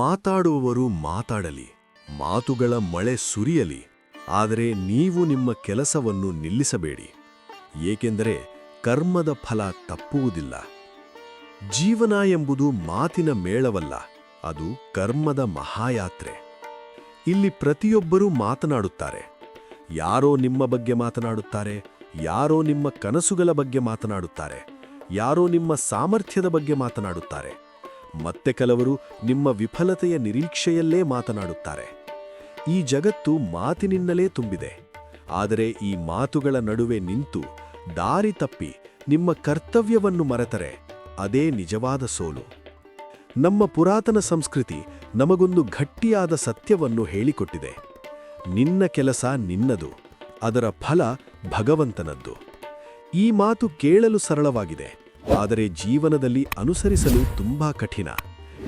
ಮಾತಾಡುವವರು ಮಾತಾಡಲಿ, ಮಾತುಗಳ ಮಳೆ ಸುರಿಯಲಿ, ಆದರೆ ನೀವು ನಿಮ್ಮ ಕೆಲಸವನ್ನು ನಿಲ್ಲಿಸಬೇಡಿ, ಏಕೆಂದರೆ ಕರ್ಮದ ಫಲ ತಪ್ಪುವುದಿಲ್ಲ. ಜೀವನ ಎಂಬುದು ಮಾತಿನ ಮೇಳವಲ್ಲ, ಅದು ಕರ್ಮದ ಮಹಾಯಾತ್ರೆ. ಇಲ್ಲಿ ಪ್ರತಿಯೊಬ್ಬರೂ ಮಾತನಾಡುತ್ತಾರೆ. ಯಾರೋ ನಿಮ್ಮ ಬಗ್ಗೆ ಮಾತನಾಡುತ್ತಾರೆ, ಯಾರೋ ನಿಮ್ಮ ಕನಸುಗಳ ಬಗ್ಗೆ ಮಾತನಾಡುತ್ತಾರೆ, ಯಾರೋ ನಿಮ್ಮ ಸಾಮರ್ಥ್ಯದ ಬಗ್ಗೆ ಮಾತನಾಡುತ್ತಾರೆ. ಮತ್ತೆ ಕೆಲವರು ನಿಮ್ಮ ವಿಫಲತೆಯ ನಿರೀಕ್ಷೆಯಲ್ಲೇ ಮಾತನಾಡುತ್ತಾರೆ. ಈ ಜಗತ್ತು ಮಾತಿನಿಂದಲೇ ತುಂಬಿದೆ. ಆದರೆ ಈ ಮಾತುಗಳ ನಡುವೆ ನಿಂತು ದಾರಿ ತಪ್ಪಿ ನಿಮ್ಮ ಕರ್ತವ್ಯವನ್ನು ಮರೆತರೆ, ಅದೇ ನಿಜವಾದ ಸೋಲು. ನಮ್ಮ ಪುರಾತನ ಸಂಸ್ಕೃತಿ ನಮಗೊಂದು ಗಟ್ಟಿಯಾದ ಸತ್ಯವನ್ನು ಹೇಳಿಕೊಟ್ಟಿದೆ. ನಿನ್ನ ಕೆಲಸ ನಿನ್ನದು, ಅದರ ಫಲ ಭಗವಂತನದ್ದು. ಈ ಮಾತು ಕೇಳಲು ಸರಳವಾಗಿದೆ. ಆದರೆ ಜೀವನದಲ್ಲಿ ಅನುಸರಿಸಲು ತುಂಬಾ ಕಠಿಣ.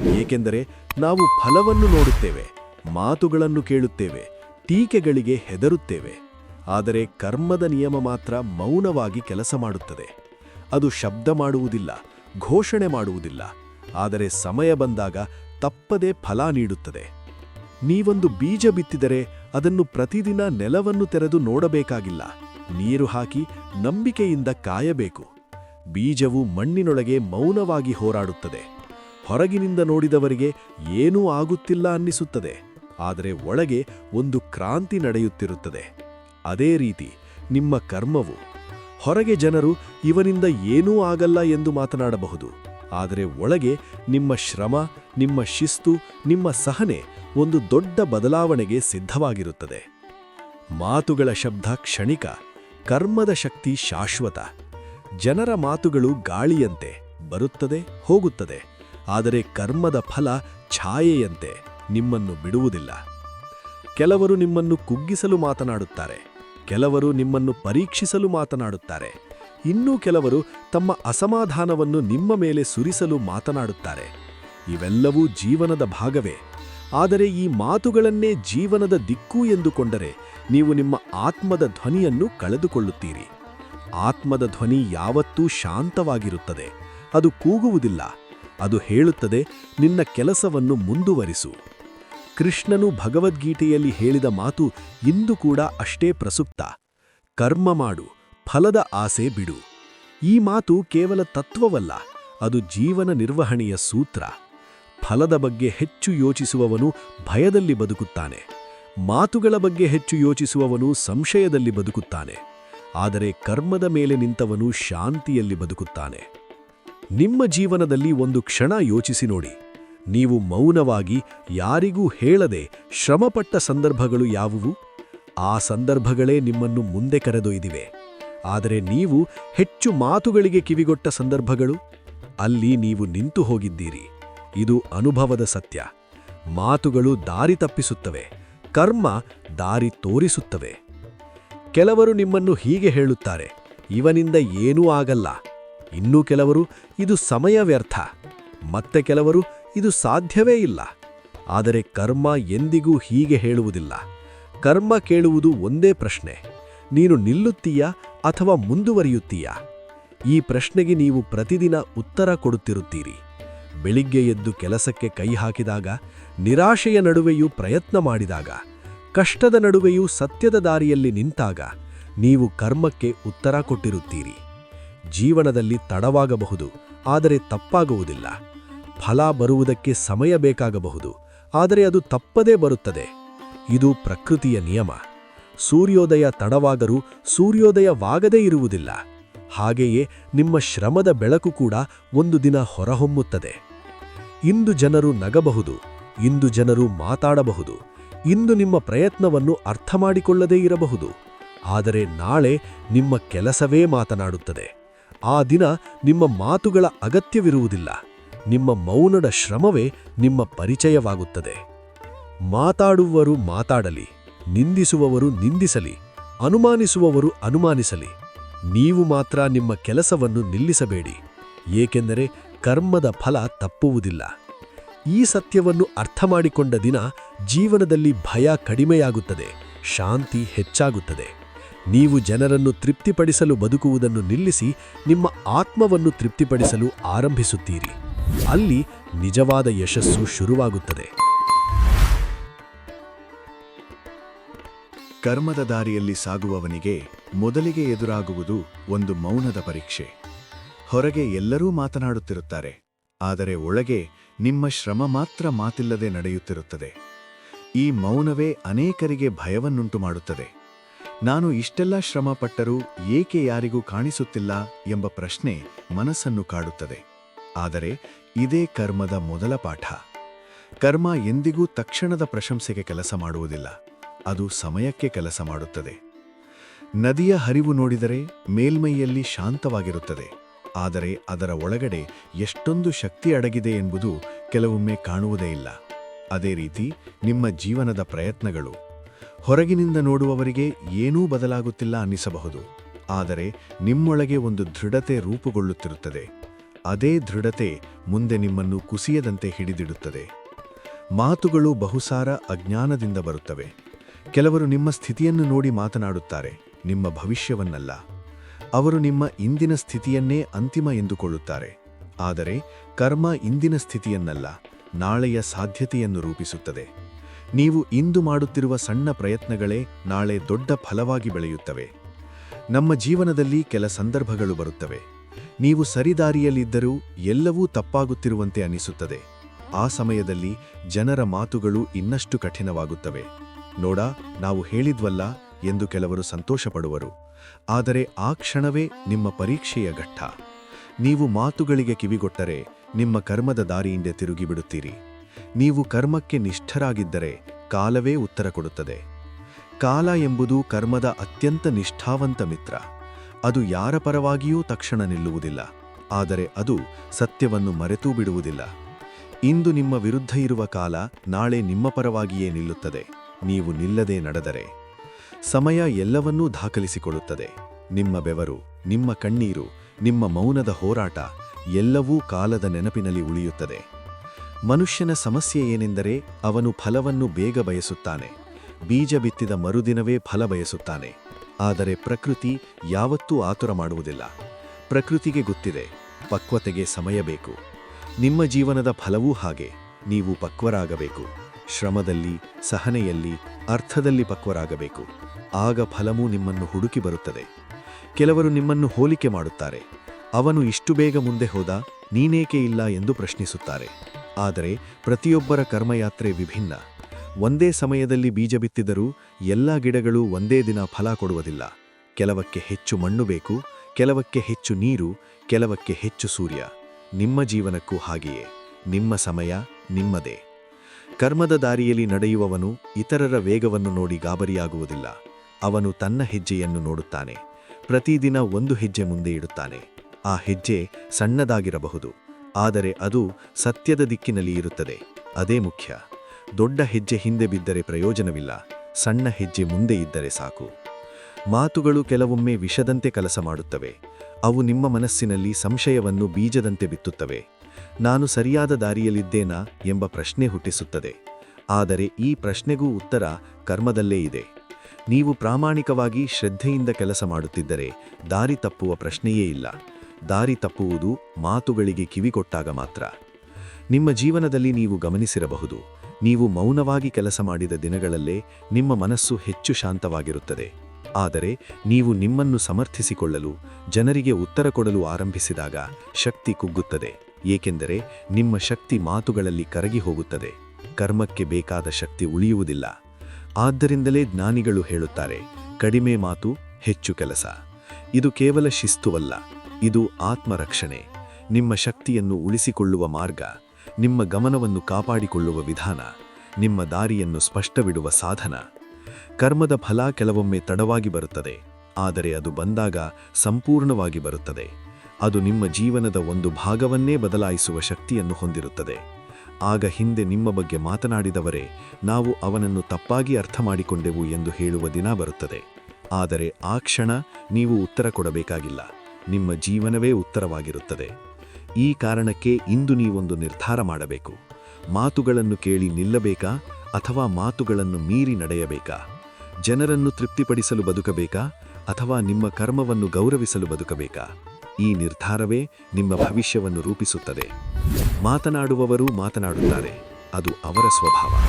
ಏಕೆಂದರೆ ನಾವು ಫಲವನ್ನು ನೋಡುತ್ತೇವೆ, ಮಾತುಗಳನ್ನು ಕೇಳುತ್ತೇವೆ, ಟೀಕೆಗಳಿಗೆ ಹೆದರುತ್ತೇವೆ. ಆದರೆ ಕರ್ಮದ ನಿಯಮ ಮಾತ್ರ ಮೌನವಾಗಿ ಕೆಲಸ ಮಾಡುತ್ತದೆ. ಅದು ಶಬ್ದ ಮಾಡುವುದಿಲ್ಲ, ಘೋಷಣೆ ಮಾಡುವುದಿಲ್ಲ. ಆದರೆ ಸಮಯ ಬಂದಾಗ ತಪ್ಪದೇ ಫಲ ನೀಡುತ್ತದೆ. ನೀವೊಂದು ಬೀಜ ಬಿತ್ತಿದರೆ ಅದನ್ನು ಪ್ರತಿದಿನ ನೆಲವನ್ನು ತೆರೆದು ನೋಡಬೇಕಾಗಿಲ್ಲ. ನೀರು ಹಾಕಿ ನಂಬಿಕೆಯಿಂದ ಕಾಯಬೇಕು. ಬೀಜವು ಮಣ್ಣಿನೊಳಗೆ ಮೌನವಾಗಿ ಹೋರಾಡುತ್ತದೆ. ಹೊರಗಿನಿಂದ ನೋಡಿದವರಿಗೆ ಏನೂ ಆಗುತ್ತಿಲ್ಲ ಅನ್ನಿಸುತ್ತದೆ. ಆದರೆ ಒಳಗೆ ಒಂದು ಕ್ರಾಂತಿ ನಡೆಯುತ್ತಿರುತ್ತದೆ. ಅದೇ ರೀತಿ ನಿಮ್ಮ ಕರ್ಮವು. ಹೊರಗೆ ಜನರು ಇವನಿಂದ ಏನೂ ಆಗಲ್ಲ ಎಂದು ಮಾತನಾಡಬಹುದು. ಆದರೆ ಒಳಗೆ ನಿಮ್ಮ ಶ್ರಮ, ನಿಮ್ಮ ಶಿಸ್ತು, ನಿಮ್ಮ ಸಹನೆ ಒಂದು ದೊಡ್ಡ ಬದಲಾವಣೆಗೆ ಸಿದ್ಧವಾಗಿರುತ್ತದೆ. ಮಾತುಗಳ ಶಬ್ದ ಕ್ಷಣಿಕ, ಕರ್ಮದ ಶಕ್ತಿ ಶಾಶ್ವತ. ಜನರ ಮಾತುಗಳು ಗಾಳಿಯಂತೆ ಬರುತ್ತದೆ, ಹೋಗುತ್ತದೆ. ಆದರೆ ಕರ್ಮದ ಫಲ ಛಾಯೆಯಂತೆ ನಿಮ್ಮನ್ನು ಬಿಡುವುದಿಲ್ಲ. ಕೆಲವರು ನಿಮ್ಮನ್ನು ಕುಗ್ಗಿಸಲು ಮಾತನಾಡುತ್ತಾರೆ, ಕೆಲವರು ನಿಮ್ಮನ್ನು ಪರೀಕ್ಷಿಸಲು ಮಾತನಾಡುತ್ತಾರೆ. ಇನ್ನೂ ಕೆಲವರು ತಮ್ಮ ಅಸಮಾಧಾನವನ್ನು ನಿಮ್ಮ ಮೇಲೆ ಸುರಿಸಲು ಮಾತನಾಡುತ್ತಾರೆ. ಇವೆಲ್ಲವೂ ಜೀವನದ ಭಾಗವೇ. ಆದರೆ ಈ ಮಾತುಗಳನ್ನೇ ಜೀವನದ ದಿಕ್ಕು ಎಂದುಕೊಂಡರೆ ನೀವು ನಿಮ್ಮ ಆತ್ಮದ ಧ್ವನಿಯನ್ನು ಕಳೆದುಕೊಳ್ಳುತ್ತೀರಿ. ಆತ್ಮದ ಧ್ವನಿ ಯಾವತ್ತೂ ಶಾಂತವಾಗಿರುತ್ತದೆ. ಅದು ಕೂಗುವುದಿಲ್ಲ. ಅದು ಹೇಳುತ್ತದೆ, ನಿನ್ನ ಕೆಲಸವನ್ನು ಮುಂದುವರಿಸು. ಕೃಷ್ಣನು ಭಗವದ್ಗೀತೆಯಲ್ಲಿ ಹೇಳಿದ ಮಾತು ಇಂದು ಕೂಡ ಅಷ್ಟೇ ಪ್ರಸುಪ್ತ. ಕರ್ಮ ಮಾಡು, ಫಲದ ಆಸೆ ಬಿಡು. ಈ ಮಾತು ಕೇವಲ ತತ್ವವಲ್ಲ, ಅದು ಜೀವನ ನಿರ್ವಹಣೆಯ ಸೂತ್ರ. ಫಲದ ಬಗ್ಗೆ ಹೆಚ್ಚು ಯೋಚಿಸುವವನು ಭಯದಲ್ಲಿ ಬದುಕುತ್ತಾನೆ. ಮಾತುಗಳ ಬಗ್ಗೆ ಹೆಚ್ಚು ಯೋಚಿಸುವವನು ಸಂಶಯದಲ್ಲಿ ಬದುಕುತ್ತಾನೆ. ಆದರೆ ಕರ್ಮದ ಮೇಲೆ ನಿಂತವನು ಶಾಂತಿಯಲ್ಲಿ ಬದುಕುತ್ತಾನೆ. ನಿಮ್ಮ ಜೀವನದಲ್ಲಿ ಒಂದು ಕ್ಷಣ ಯೋಚಿಸಿ ನೋಡಿ. ನೀವು ಮೌನವಾಗಿ ಯಾರಿಗೂ ಹೇಳದೆ ಶ್ರಮಪಟ್ಟ ಸಂದರ್ಭಗಳು ಯಾವುವು? ಆ ಸಂದರ್ಭಗಳೇ ನಿಮ್ಮನ್ನು ಮುಂದೆ ಕರೆದೊಯ್ದಿವೆ. ಆದರೆ ನೀವು ಹೆಚ್ಚು ಮಾತುಗಳಿಗೆ ಕಿವಿಗೊಟ್ಟ ಸಂದರ್ಭಗಳು? ಅಲ್ಲಿ ನೀವು ನಿಂತು ಹೋಗಿದ್ದೀರಿ. ಇದು ಅನುಭವದ ಸತ್ಯ. ಮಾತುಗಳು ದಾರಿ ತಪ್ಪಿಸುತ್ತವೆ. ಕರ್ಮ ದಾರಿ ತೋರಿಸುತ್ತವೆ. ಕೆಲವರು ನಿಮ್ಮನ್ನು ಹೀಗೆ ಹೇಳುತ್ತಾರೆ, ಇವನಿಂದ ಏನೂ ಆಗಲ್ಲ. ಇನ್ನೂ ಕೆಲವರು ಇದು ಸಮಯ ವ್ಯರ್ಥ. ಮತ್ತೆ ಕೆಲವರು ಇದು ಸಾಧ್ಯವೇ ಇಲ್ಲ. ಆದರೆ ಕರ್ಮ ಎಂದಿಗೂ ಹೀಗೆ ಹೇಳುವುದಿಲ್ಲ. ಕರ್ಮ ಕೇಳುವುದು ಒಂದೇ ಪ್ರಶ್ನೆ. ನೀನು ನಿಲ್ಲುತ್ತೀಯಾ ಅಥವಾ ಮುಂದುವರಿಯುತ್ತೀಯಾ? ಈ ಪ್ರಶ್ನೆಗೆ ನೀವು ಪ್ರತಿದಿನ ಉತ್ತರ ಕೊಡುತ್ತಿರುತ್ತೀರಿ. ಬೆಳಿಗ್ಗೆ ಎದ್ದು ಕೆಲಸಕ್ಕೆ ಕೈ ಹಾಕಿದಾಗ, ನಿರಾಶೆಯ ನಡುವೆಯೂ ಪ್ರಯತ್ನ ಮಾಡಿದಾಗ ಕಷ್ಟದ ನಡುವೆಯೂ ಸತ್ಯದ ದಾರಿಯಲ್ಲಿ ನಿಂತಾಗ ನೀವು ಕರ್ಮಕ್ಕೆ ಉತ್ತರ ಕೊಟ್ಟಿರುತ್ತೀರಿ. ಜೀವನದಲ್ಲಿ ತಡವಾಗಬಹುದು, ಆದರೆ ತಪ್ಪಾಗುವುದಿಲ್ಲ. ಫಲ ಬರುವುದಕ್ಕೆ ಸಮಯ ಬೇಕಾಗಬಹುದು, ಆದರೆ ಅದು ತಪ್ಪದೇ ಬರುತ್ತದೆ. ಇದು ಪ್ರಕೃತಿಯ ನಿಯಮ. ಸೂರ್ಯೋದಯ ತಡವಾದರೂ ಸೂರ್ಯೋದಯವಾಗದೇ ಇರುವುದಿಲ್ಲ. ಹಾಗೆಯೇ ನಿಮ್ಮ ಶ್ರಮದ ಬೆಳಕು ಕೂಡ ಒಂದು ದಿನ ಹೊರಹೊಮ್ಮುತ್ತದೆ. ಇಂದು ಜನರು ನಗಬಹುದು, ಇಂದು ಜನರು ಮಾತಾಡಬಹುದು. ಇಂದು ನಿಮ್ಮ ಪ್ರಯತ್ನವನ್ನು ಅರ್ಥ ಮಾಡಿಕೊಳ್ಳದೇ ಇರಬಹುದು. ಆದರೆ ನಾಳೆ ನಿಮ್ಮ ಕೆಲಸವೇ ಮಾತನಾಡುತ್ತದೆ. ಆ ದಿನ ನಿಮ್ಮ ಮಾತುಗಳ ಅಗತ್ಯವಿರುವುದಿಲ್ಲ. ನಿಮ್ಮ ಮೌನದ ಶ್ರಮವೇ ನಿಮ್ಮ ಪರಿಚಯವಾಗುತ್ತದೆ. ಮಾತಾಡುವವರು ಮಾತಾಡಲಿ, ನಿಂದಿಸುವವರು ನಿಂದಿಸಲಿ, ಅನುಮಾನಿಸುವವರು ಅನುಮಾನಿಸಲಿ. ನೀವು ಮಾತ್ರ ನಿಮ್ಮ ಕೆಲಸವನ್ನು ನಿಲ್ಲಿಸಬೇಡಿ. ಏಕೆಂದರೆ ಕರ್ಮದ ಫಲ ತಪ್ಪುವುದಿಲ್ಲ. ಈ ಸತ್ಯವನ್ನು ಅರ್ಥ ಮಾಡಿಕೊಂಡ ದಿನ ಜೀವನದಲ್ಲಿ ಭಯ ಕಡಿಮೆಯಾಗುತ್ತದೆ, ಶಾಂತಿ ಹೆಚ್ಚಾಗುತ್ತದೆ. ನೀವು ಜನರನ್ನು ತೃಪ್ತಿಪಡಿಸಲು ಬದುಕುವುದನ್ನು ನಿಲ್ಲಿಸಿ ನಿಮ್ಮ ಆತ್ಮವನ್ನು ತೃಪ್ತಿಪಡಿಸಲು ಆರಂಭಿಸುತ್ತೀರಿ. ಅಲ್ಲಿ ನಿಜವಾದ ಯಶಸ್ಸು ಶುರುವಾಗುತ್ತದೆ. ಕರ್ಮದ ದಾರಿಯಲ್ಲಿ ಸಾಗುವವನಿಗೆ ಮೊದಲಿಗೆ ಎದುರಾಗುವುದು ಒಂದು ಮೌನದ ಪರೀಕ್ಷೆ. ಹೊರಗೆ ಎಲ್ಲರೂ ಮಾತನಾಡುತ್ತಿರುತ್ತಾರೆ, ಆದರೆ ಒಳಗೆ ನಿಮ್ಮ ಶ್ರಮ ಮಾತ್ರ ಮಾತಿಲ್ಲದೆ ನಡೆಯುತ್ತಿರುತ್ತದೆ. ಈ ಮೌನವೇ ಅನೇಕರಿಗೆ ಭಯವನ್ನುಂಟು ಮಾಡುತ್ತದೆ. ನಾನು ಇಷ್ಟೆಲ್ಲ ಶ್ರಮ ಪಟ್ಟರೂ ಏಕೆ ಯಾರಿಗೂ ಕಾಣಿಸುತ್ತಿಲ್ಲ ಎಂಬ ಪ್ರಶ್ನೆ ಮನಸ್ಸನ್ನು ಕಾಡುತ್ತದೆ. ಆದರೆ ಇದೇ ಕರ್ಮದ ಮೊದಲ ಪಾಠ. ಕರ್ಮ ಎಂದಿಗೂ ತಕ್ಷಣದ ಪ್ರಶಂಸೆಗೆ ಕೆಲಸ ಮಾಡುವುದಿಲ್ಲ. ಅದು ಸಮಯಕ್ಕೆ ಕೆಲಸ ಮಾಡುತ್ತದೆ. ನದಿಯ ಹರಿವು ನೋಡಿದರೆ ಮೇಲ್ಮೈಯಲ್ಲಿ ಶಾಂತವಾಗಿರುತ್ತದೆ. ಆದರೆ ಅದರ ಒಳಗಡೆ ಎಷ್ಟೊಂದು ಶಕ್ತಿ ಅಡಗಿದೆ ಎಂಬುದು ಕೆಲವೊಮ್ಮೆ ಕಾಣುವುದೇ ಇಲ್ಲ. ಅದೇ ರೀತಿ ನಿಮ್ಮ ಜೀವನದ ಪ್ರಯತ್ನಗಳು. ಹೊರಗಿನಿಂದ ನೋಡುವವರಿಗೆ ಏನೂ ಬದಲಾಗುತ್ತಿಲ್ಲ ಅನ್ನಿಸಬಹುದು. ಆದರೆ ನಿಮ್ಮೊಳಗೆ ಒಂದು ದೃಢತೆ ರೂಪುಗೊಳ್ಳುತ್ತಿರುತ್ತದೆ. ಅದೇ ದೃಢತೆ ಮುಂದೆ ನಿಮ್ಮನ್ನು ಕುಸಿಯದಂತೆ ಹಿಡಿದಿಡುತ್ತದೆ. ಮಾತುಗಳು ಬಹುಸಾರ ಅಜ್ಞಾನದಿಂದ ಬರುತ್ತವೆ. ಕೆಲವರು ನಿಮ್ಮ ಸ್ಥಿತಿಯನ್ನು ನೋಡಿ ಮಾತನಾಡುತ್ತಾರೆ. ನಿಮ್ಮ ಭವಿಷ್ಯವನ್ನಲ್ಲ. ಅವರು ನಿಮ್ಮ ಇಂದಿನ ಸ್ಥಿತಿಯನ್ನೇ ಅಂತಿಮ ಎಂದುಕೊಳ್ಳುತ್ತಾರೆ. ಆದರೆ ಕರ್ಮ ಇಂದಿನ ಸ್ಥಿತಿಯನ್ನಲ್ಲ, ನಾಳೆಯ ಸಾಧ್ಯತೆಯನ್ನು ರೂಪಿಸುತ್ತದೆ. ನೀವು ಇಂದು ಮಾಡುತ್ತಿರುವ ಸಣ್ಣ ಪ್ರಯತ್ನಗಳೇ ನಾಳೆ ದೊಡ್ಡ ಫಲವಾಗಿ ಬೆಳೆಯುತ್ತವೆ. ನಮ್ಮ ಜೀವನದಲ್ಲಿ ಕೆಲ ಸಂದರ್ಭಗಳು ಬರುತ್ತವೆ. ನೀವು ಸರಿದಾರಿಯಲ್ಲಿದ್ದರೂ ಎಲ್ಲವೂ ತಪ್ಪಾಗುತ್ತಿರುವಂತೆ ಅನಿಸುತ್ತದೆ. ಆ ಸಮಯದಲ್ಲಿ ಜನರ ಮಾತುಗಳು ಇನ್ನಷ್ಟು ಕಠಿಣವಾಗುತ್ತವೆ. ನೋಡ, ನಾವು ಹೇಳಿದ್ವಲ್ಲ ಎಂದು ಕೆಲವರು ಸಂತೋಷಪಡುವರು. ಆದರೆ ಆ ಕ್ಷಣವೇ ನಿಮ್ಮ ಪರೀಕ್ಷೆಯ ಘಟ್ಟ. ನೀವು ಮಾತುಗಳಿಗೆ ಕಿವಿಗೊಟ್ಟರೆ ನಿಮ್ಮ ಕರ್ಮದ ದಾರಿಯಿಂದ ತಿರುಗಿಬಿಡುತ್ತೀರಿ. ನೀವು ಕರ್ಮಕ್ಕೆ ನಿಷ್ಠರಾಗಿದ್ದರೆ ಕಾಲವೇ ಉತ್ತರ ಕೊಡುತ್ತದೆ. ಕಾಲ ಎಂಬುದು ಕರ್ಮದ ಅತ್ಯಂತ ನಿಷ್ಠಾವಂತ ಮಿತ್ರ. ಅದು ಯಾರ ಪರವಾಗಿಯೂ ತಕ್ಷಣ ನಿಲ್ಲುವುದಿಲ್ಲ. ಆದರೆ ಅದು ಸತ್ಯವನ್ನು ಮರೆತೂ ಬಿಡುವುದಿಲ್ಲ. ಇಂದು ನಿಮ್ಮ ವಿರುದ್ಧ ಇರುವ ಕಾಲ ನಾಳೆ ನಿಮ್ಮ ಪರವಾಗಿಯೇ ನಿಲ್ಲುತ್ತದೆ. ನೀವು ನಿಲ್ಲದೆ ನಡೆದರೆ ಸಮಯ ಎಲ್ಲವನ್ನೂ ದಾಖಲಿಸಿಕೊಳ್ಳುತ್ತದೆ. ನಿಮ್ಮ ಬೆವರು, ನಿಮ್ಮ ಕಣ್ಣೀರು, ನಿಮ್ಮ ಮೌನದ ಹೋರಾಟ ಎಲ್ಲವೂ ಕಾಲದ ನೆನಪಿನಲ್ಲಿ ಉಳಿಯುತ್ತದೆ. ಮನುಷ್ಯನ ಸಮಸ್ಯೆ ಏನೆಂದರೆ ಅವನು ಫಲವನ್ನು ಬೇಗ ಬಯಸುತ್ತಾನೆ. ಬೀಜ ಬಿತ್ತಿದ ಮರುದಿನವೇ ಫಲ ಬಯಸುತ್ತಾನೆ. ಆದರೆ ಪ್ರಕೃತಿ ಯಾವತ್ತೂ ಆತುರ ಮಾಡುವುದಿಲ್ಲ. ಪ್ರಕೃತಿಗೆ ಗೊತ್ತಿದೆ, ಪಕ್ವತೆಗೆ ಸಮಯ ಬೇಕು. ನಿಮ್ಮ ಜೀವನದ ಫಲವೂ ಹಾಗೆ, ನೀವು ಪಕ್ವರಾಗಬೇಕು. ಶ್ರಮದಲ್ಲಿ, ಸಹನೆಯಲ್ಲಿ, ಅರ್ಥದಲ್ಲಿ ಪಕ್ವರಾಗಬೇಕು. ಆಗ ಫಲವೂ ನಿಮ್ಮನ್ನು ಹುಡುಕಿ ಬರುತ್ತದೆ. ಕೆಲವರು ನಿಮ್ಮನ್ನು ಹೋಲಿಕೆ ಮಾಡುತ್ತಾರೆ. ಅವನು ಇಷ್ಟು ಬೇಗ ಮುಂದೆ ಹೋದ, ನೀನೇಕೆ ಇಲ್ಲ ಎಂದು ಪ್ರಶ್ನಿಸುತ್ತಾರೆ. ಆದರೆ ಪ್ರತಿಯೊಬ್ಬರ ಕರ್ಮಯಾತ್ರೆ ವಿಭಿನ್ನ. ಒಂದೇ ಸಮಯದಲ್ಲಿ ಬೀಜ ಬಿತ್ತಿದರೂ ಎಲ್ಲ ಗಿಡಗಳು ಒಂದೇ ದಿನ ಫಲ ಕೊಡುವುದಿಲ್ಲ. ಕೆಲವಕ್ಕೆ ಹೆಚ್ಚು ಮಣ್ಣು ಬೇಕು, ಕೆಲವಕ್ಕೆ ಹೆಚ್ಚು ನೀರು, ಕೆಲವಕ್ಕೆ ಹೆಚ್ಚು ಸೂರ್ಯ. ನಿಮ್ಮ ಜೀವನಕ್ಕೂ ಹಾಗೆಯೇ. ನಿಮ್ಮ ಸಮಯ ನಿಮ್ಮದೇ. ಕರ್ಮದ ದಾರಿಯಲ್ಲಿ ನಡೆಯುವವನು ಇತರರ ವೇಗವನ್ನು ನೋಡಿ ಗಾಬರಿಯಾಗುವುದಿಲ್ಲ. ಅವನು ತನ್ನ ಹೆಜ್ಜೆಯನ್ನು ನೋಡುತ್ತಾನೆ. ಪ್ರತಿದಿನ ಒಂದು ಹೆಜ್ಜೆ ಮುಂದೆ ಇಡುತ್ತಾನೆ. ಆ ಹೆಜ್ಜೆ ಸಣ್ಣದಾಗಿರಬಹುದು. ಆದರೆ ಅದು ಸತ್ಯದ ದಿಕ್ಕಿನಲ್ಲಿ ಇರುತ್ತದೆ. ಅದೇ ಮುಖ್ಯ. ದೊಡ್ಡ ಹೆಜ್ಜೆ ಹಿಂದೆ ಬಿದ್ದರೆ ಪ್ರಯೋಜನವಿಲ್ಲ. ಸಣ್ಣ ಹೆಜ್ಜೆ ಮುಂದೆ ಇದ್ದರೆ ಸಾಕು. ಮಾತುಗಳು ಕೆಲವೊಮ್ಮೆ ವಿಷದಂತೆ ಕೆಲಸ ಮಾಡುತ್ತವೆ. ಅವು ನಿಮ್ಮ ಮನಸ್ಸಿನಲ್ಲಿ ಸಂಶಯವನ್ನು ಬೀಜದಂತೆ ಬಿತ್ತುತ್ತವೆ. ನಾನು ಸರಿಯಾದ ದಾರಿಯಲ್ಲಿದ್ದೇನಾ ಎಂಬ ಪ್ರಶ್ನೆ ಹುಟ್ಟಿಸುತ್ತದೆ. ಆದರೆ ಈ ಪ್ರಶ್ನೆಗೂ ಉತ್ತರ ಕರ್ಮದಲ್ಲೇ ಇದೆ. ನೀವು ಪ್ರಾಮಾಣಿಕವಾಗಿ ಶ್ರದ್ಧೆಯಿಂದ ಕೆಲಸ ಮಾಡುತ್ತಿದ್ದರೆ ದಾರಿ ತಪ್ಪುವ ಪ್ರಶ್ನೆಯೇ ಇಲ್ಲ. ದಾರಿ ತಪ್ಪುವುದು ಮಾತುಗಳಿಗೆ ಕಿವಿಗೊಟ್ಟಾಗ ಮಾತ್ರ. ನಿಮ್ಮ ಜೀವನದಲ್ಲಿ ನೀವು ಗಮನಿಸಿರಬಹುದು. ನೀವು ಮೌನವಾಗಿ ಕೆಲಸ ಮಾಡಿದ ದಿನಗಳಲ್ಲೇ ನಿಮ್ಮ ಮನಸ್ಸು ಹೆಚ್ಚು ಶಾಂತವಾಗಿರುತ್ತದೆ. ಆದರೆ ನೀವು ನಿಮ್ಮನ್ನು ಸಮರ್ಥಿಸಿಕೊಳ್ಳಲು, ಜನರಿಗೆ ಉತ್ತರ ಕೊಡಲು ಆರಂಭಿಸಿದಾಗ ಶಕ್ತಿ ಕುಗ್ಗುತ್ತದೆ. ಏಕೆಂದರೆ ನಿಮ್ಮ ಶಕ್ತಿ ಮಾತುಗಳಲ್ಲಿ ಕರಗಿ ಹೋಗುತ್ತದೆ. ಕರ್ಮಕ್ಕೆ ಬೇಕಾದ ಶಕ್ತಿ ಉಳಿಯುವುದಿಲ್ಲ. ಆದ್ದರಿಂದಲೇ ಜ್ಞಾನಿಗಳು ಹೇಳುತ್ತಾರೆ, ಕಡಿಮೆ ಮಾತು ಹೆಚ್ಚು ಕೆಲಸ. ಇದು ಕೇವಲ ಶಿಸ್ತುವಲ್ಲ, ಇದು ಆತ್ಮರಕ್ಷಣೆ. ನಿಮ್ಮ ಶಕ್ತಿಯನ್ನು ಉಳಿಸಿಕೊಳ್ಳುವ ಮಾರ್ಗ, ನಿಮ್ಮ ಗಮನವನ್ನು ಕಾಪಾಡಿಕೊಳ್ಳುವ ವಿಧಾನ, ನಿಮ್ಮ ದಾರಿಯನ್ನು ಸ್ಪಷ್ಟವಿಡುವ ಸಾಧನ. ಕರ್ಮದ ಫಲ ಕೆಲವೊಮ್ಮೆ ತಡವಾಗಿ ಬರುತ್ತದೆ, ಆದರೆ ಅದು ಬಂದಾಗ ಸಂಪೂರ್ಣವಾಗಿ ಬರುತ್ತದೆ. ಅದು ನಿಮ್ಮ ಜೀವನದ ಒಂದು ಭಾಗವನ್ನೇ ಬದಲಾಯಿಸುವ ಶಕ್ತಿಯನ್ನು ಹೊಂದಿರುತ್ತದೆ. ಆಗ ಹಿಂದೆ ನಿಮ್ಮ ಬಗ್ಗೆ ಮಾತನಾಡಿದವರೇ, ನಾವು ಅವನನ್ನು ತಪ್ಪಾಗಿ ಅರ್ಥ ಮಾಡಿಕೊಂಡೆವು ಎಂದು ಹೇಳುವ ದಿನ ಬರುತ್ತದೆ. ಆದರೆ ಆ ಕ್ಷಣ ನೀವು ಉತ್ತರ ಕೊಡಬೇಕಾಗಿಲ್ಲ. ನಿಮ್ಮ ಜೀವನವೇ ಉತ್ತರವಾಗಿರುತ್ತದೆ. ಈ ಕಾರಣಕ್ಕೆ ಇಂದು ನೀವೊಂದು ನಿರ್ಧಾರ ಮಾಡಬೇಕು. ಮಾತುಗಳನ್ನು ಕೇಳಿ ನಿಲ್ಲಬೇಕಾ ಅಥವಾ ಮಾತುಗಳನ್ನು ಮೀರಿ ನಡೆಯಬೇಕಾ? ಜನರನ್ನು ತೃಪ್ತಿಪಡಿಸಲು ಬದುಕಬೇಕಾ ಅಥವಾ ನಿಮ್ಮ ಕರ್ಮವನ್ನು ಗೌರವಿಸಲು ಬದುಕಬೇಕಾ? ಈ ನಿರ್ಧಾರವೇ ನಿಮ್ಮ ಭವಿಷ್ಯವನ್ನು ರೂಪಿಸುತ್ತದೆ. ಮಾತನಾಡುವವರು ಮಾತನಾಡುತ್ತಾರೆ. ಅದು ಅವರ ಸ್ವಭಾವ.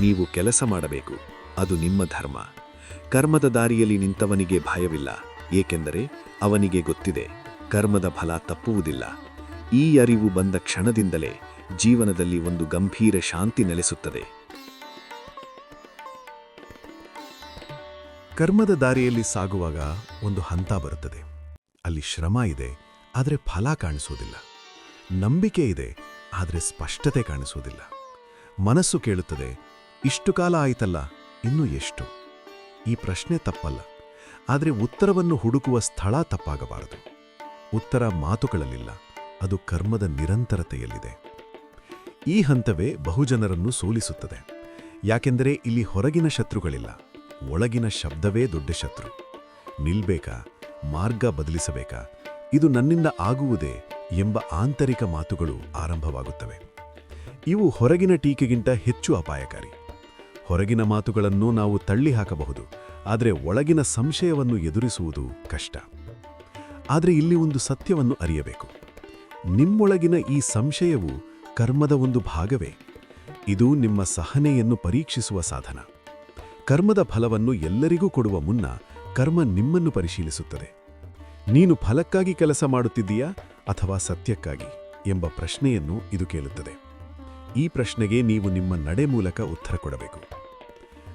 ನೀವು ಕೆಲಸ ಮಾಡಬೇಕು. ಅದು ನಿಮ್ಮ ಧರ್ಮ. ಕರ್ಮದ ದಾರಿಯಲ್ಲಿ ನಿಂತವನಿಗೆ ಭಯವಿಲ್ಲ. ಏಕೆಂದರೆ ಅವನಿಗೆ ಗೊತ್ತಿದೆ, ಕರ್ಮದ ಫಲ ತಪ್ಪುವುದಿಲ್ಲ. ಈ ಅರಿವು ಬಂದ ಕ್ಷಣದಿಂದಲೇ ಜೀವನದಲ್ಲಿ ಒಂದು ಗಂಭೀರ ಶಾಂತಿ ನೆಲೆಸುತ್ತದೆ. ಕರ್ಮದ ದಾರಿಯಲ್ಲಿ ಸಾಗುವಾಗ ಒಂದು ಹಂತ ಬರುತ್ತದೆ. ಅಲ್ಲಿ ಶ್ರಮ ಇದೆ, ಆದರೆ ಫಲ ಕಾಣಿಸೋದಿಲ್ಲ. ನಂಬಿಕೆ ಇದೆ, ಆದರೆ ಸ್ಪಷ್ಟತೆ ಕಾಣಿಸೋದಿಲ್ಲ. ಮನಸ್ಸು ಕೇಳುತ್ತದೆ, ಇಷ್ಟು ಕಾಲ ಆಯಿತಲ್ಲ, ಇನ್ನೂ ಎಷ್ಟು? ಈ ಪ್ರಶ್ನೆ ತಪ್ಪಲ್ಲ, ಆದರೆ ಉತ್ತರವನ್ನು ಹುಡುಕುವ ಸ್ಥಳ ತಪ್ಪಾಗಬಾರದು. ಉತ್ತರ ಮಾತುಗಳಲ್ಲಿಲ್ಲ, ಅದು ಕರ್ಮದ ನಿರಂತರತೆಯಲ್ಲಿದೆ. ಈ ಹಂತವೇ ಬಹುಜನರನ್ನು ಸೋಲಿಸುತ್ತದೆ. ಯಾಕೆಂದರೆ ಇಲ್ಲಿ ಹೊರಗಿನ ಶತ್ರುಗಳಿಲ್ಲ, ಒಳಗಿನ ಶಬ್ದವೇ ದೊಡ್ಡ ಶತ್ರು. ನಿಲ್ಬೇಕಾ? ಮಾರ್ಗ ಬದಲಿಸಬೇಕಾ? ಇದು ನನ್ನಿಂದ ಆಗುವುದೇ ಎಂಬ ಆಂತರಿಕ ಮಾತುಗಳು ಆರಂಭವಾಗುತ್ತವೆ. ಇವು ಹೊರಗಿನ ಟೀಕೆಗಿಂತ ಹೆಚ್ಚು ಅಪಾಯಕಾರಿ. ಹೊರಗಿನ ಮಾತುಗಳನ್ನು ನಾವು ತಳ್ಳಿ ಹಾಕಬಹುದು ಆದರೆ ಒಳಗಿನ ಸಂಶಯವನ್ನು ಎದುರಿಸುವುದು ಕಷ್ಟ. ಆದರೆ ಇಲ್ಲಿ ಒಂದು ಸತ್ಯವನ್ನು ಅರಿಯಬೇಕು. ನಿಮ್ಮೊಳಗಿನ ಈ ಸಂಶಯವು ಕರ್ಮದ ಒಂದು ಭಾಗವೇ. ಇದು ನಿಮ್ಮ ಸಹನೆಯನ್ನು ಪರೀಕ್ಷಿಸುವ ಸಾಧನ. ಕರ್ಮದ ಫಲವನ್ನು ಎಲ್ಲರಿಗೂ ಕೊಡುವ ಮುನ್ನ ಕರ್ಮ ನಿಮ್ಮನ್ನು ಪರಿಶೀಲಿಸುತ್ತದೆ. ನೀನು ಫಲಕ್ಕಾಗಿ ಕೆಲಸ ಮಾಡುತ್ತಿದ್ದೀಯಾ ಅಥವಾ ಸತ್ಯಕ್ಕಾಗಿ ಎಂಬ ಪ್ರಶ್ನೆಯನ್ನು ಇದು ಕೇಳುತ್ತದೆ. ಈ ಪ್ರಶ್ನೆಗೆ ನೀವು ನಿಮ್ಮ ನಡೆ ಮೂಲಕ ಉತ್ತರ ಕೊಡಬೇಕು.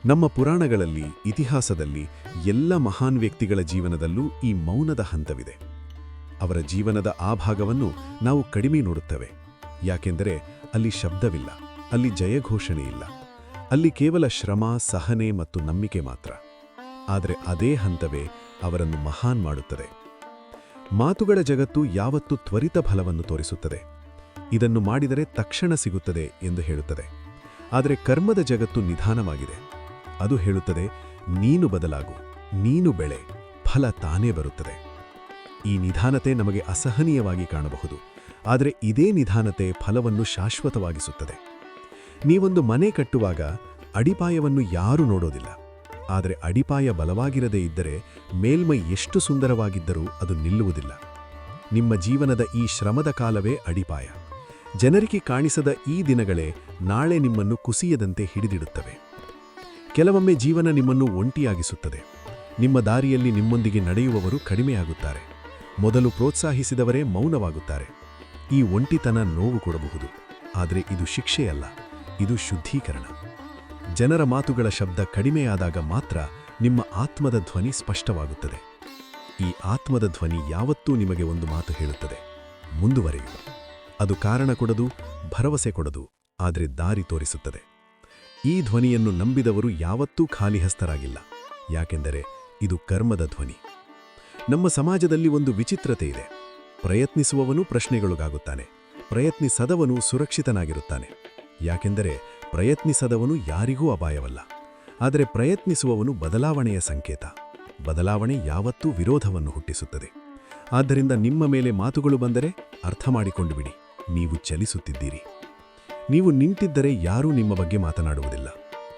ನಮ್ಮ ಪುರಾಣಗಳಲ್ಲಿ, ಇತಿಹಾಸದಲ್ಲಿ ಎಲ್ಲ ಮಹಾನ್ ವ್ಯಕ್ತಿಗಳ ಜೀವನದಲ್ಲೂ ಈ ಮೌನದ ಹಂತವಿದೆ. ಅವರ ಜೀವನದ ಆ ಭಾಗವನ್ನು ನಾವು ಕಡಿಮೆ ನೋಡುತ್ತೇವೆ. ಯಾಕೆಂದರೆ ಅಲ್ಲಿ ಶಬ್ದವಿಲ್ಲ, ಅಲ್ಲಿ ಜಯಘೋಷಣೆ ಇಲ್ಲ ಅಲ್ಲಿ ಕೇವಲ ಶ್ರಮ, ಸಹನೆ ಮತ್ತು ನಂಬಿಕೆ ಮಾತ್ರ. ಆದರೆ ಅದೇ ಹಂತವೇ ಅವರನ್ನು ಮಹಾನ್ ಮಾಡುತ್ತದೆ. ಮಾತುಗಳ ಜಗತ್ತು ಯಾವತ್ತೂ ತ್ವರಿತ ಫಲವನ್ನು ತೋರಿಸುತ್ತದೆ. ಇದನ್ನು ಮಾಡಿದರೆ ತಕ್ಷಣ ಸಿಗುತ್ತದೆ ಎಂದು ಹೇಳುತ್ತದೆ. ಆದರೆ ಕರ್ಮದ ಜಗತ್ತು ನಿಧಾನವಾಗಿದೆ. ಅದು ಹೇಳುತ್ತದೆ, ನೀನು ಬದಲಾಗು, ನೀನು ಬೆಳೆ, ಫಲ ತಾನೇ ಬರುತ್ತದೆ. ಈ ನಿಧಾನತೆ ನಮಗೆ ಅಸಹನೀಯವಾಗಿ ಕಾಣಬಹುದು. ಆದರೆ ಇದೇ ನಿಧಾನತೆ ಫಲವನ್ನು ಶಾಶ್ವತವಾಗಿಸುತ್ತದೆ. ನೀವೊಂದು ಮನೆ ಕಟ್ಟುವಾಗ ಅಡಿಪಾಯವನ್ನು ಯಾರೂ ನೋಡೋದಿಲ್ಲ. ಆದರೆ ಅಡಿಪಾಯ ಬಲವಾಗಿರದೇ ಇದ್ದರೆ ಮೇಲ್ಮೈ ಎಷ್ಟು ಸುಂದರವಾಗಿದ್ದರೂ ಅದು ನಿಲ್ಲುವುದಿಲ್ಲ. ನಿಮ್ಮ ಜೀವನದ ಈ ಶ್ರಮದ ಕಾಲವೇ ಅಡಿಪಾಯ. ಜನರಿಗೆ ಕಾಣಿಸದ ಈ ದಿನಗಳೇ ನಾಳೆ ನಿಮ್ಮನ್ನು ಕುಸಿಯದಂತೆ ಹಿಡಿದಿಡುತ್ತವೆ. ಕೆಲವೊಮ್ಮೆ ಜೀವನ ನಿಮ್ಮನ್ನು ಒಂಟಿಯಾಗಿಸುತ್ತದೆ. ನಿಮ್ಮ ದಾರಿಯಲ್ಲಿ ನಿಮ್ಮೊಂದಿಗೆ ನಡೆಯುವವರು ಕಡಿಮೆಯಾಗುತ್ತಾರೆ. ಮೊದಲು ಪ್ರೋತ್ಸಾಹಿಸಿದವರೇ ಮೌನವಾಗುತ್ತಾರೆ. ಈ ಒಂಟಿತನ ನೋವು ಕೊಡಬಹುದು. ಆದರೆ ಇದು ಶಿಕ್ಷೆಯಲ್ಲ, ಇದು ಶುದ್ಧೀಕರಣ. ಜನರ ಮಾತುಗಳ ಶಬ್ದ ಕಡಿಮೆಯಾದಾಗ ಮಾತ್ರ ನಿಮ್ಮ ಆತ್ಮದ ಧ್ವನಿ ಸ್ಪಷ್ಟವಾಗುತ್ತದೆ. ಈ ಆತ್ಮದ ಧ್ವನಿ ಯಾವತ್ತೂ ನಿಮಗೆ ಒಂದು ಮಾತು ಹೇಳುತ್ತದೆ. ಮುಂದುವರೆಯು ಅದು ಕಾರಣ ಕೊಡದು, ಭರವಸೆ ಕೊಡದು, ಆದರೆ ದಾರಿ ತೋರಿಸುತ್ತದೆ. ಈ ಧ್ವನಿಯನ್ನು ನಂಬಿದವರು ಯಾವತ್ತೂ ಖಾಲಿಹಸ್ತರಾಗಿಲ್ಲ. ಯಾಕೆಂದರೆ ಇದು ಕರ್ಮದ ಧ್ವನಿ. ನಮ್ಮ ಸಮಾಜದಲ್ಲಿ ಒಂದು ವಿಚಿತ್ರತೆ ಇದೆ. ಪ್ರಯತ್ನಿಸುವವನು ಪ್ರಶ್ನೆಗಳಿಗಾಗುತ್ತಾನೆ. ಪ್ರಯತ್ನಿಸದವನು ಸುರಕ್ಷಿತನಾಗಿರುತ್ತಾನೆ. ಯಾಕೆಂದರೆ ಪ್ರಯತ್ನಿಸದವನು ಯಾರಿಗೂ ಅಪಾಯವಲ್ಲ. ಆದರೆ ಪ್ರಯತ್ನಿಸುವವನು ಬದಲಾವಣೆಯ ಸಂಕೇತ. ಬದಲಾವಣೆ ಯಾವತ್ತೂ ವಿರೋಧವನ್ನು ಹುಟ್ಟಿಸುತ್ತದೆ. ಆದ್ದರಿಂದ ನಿಮ್ಮ ಮೇಲೆ ಮಾತುಗಳು ಬಂದರೆ ಅರ್ಥ ಮಾಡಿಕೊಂಡು ಬಿಡಿ ನೀವು ಚಲಿಸುತ್ತಿದ್ದೀರಿ. ನೀವು ನಿಂತಿದ್ದರೆ ಯಾರೂ ನಿಮ್ಮ ಬಗ್ಗೆ ಮಾತನಾಡುವುದಿಲ್ಲ.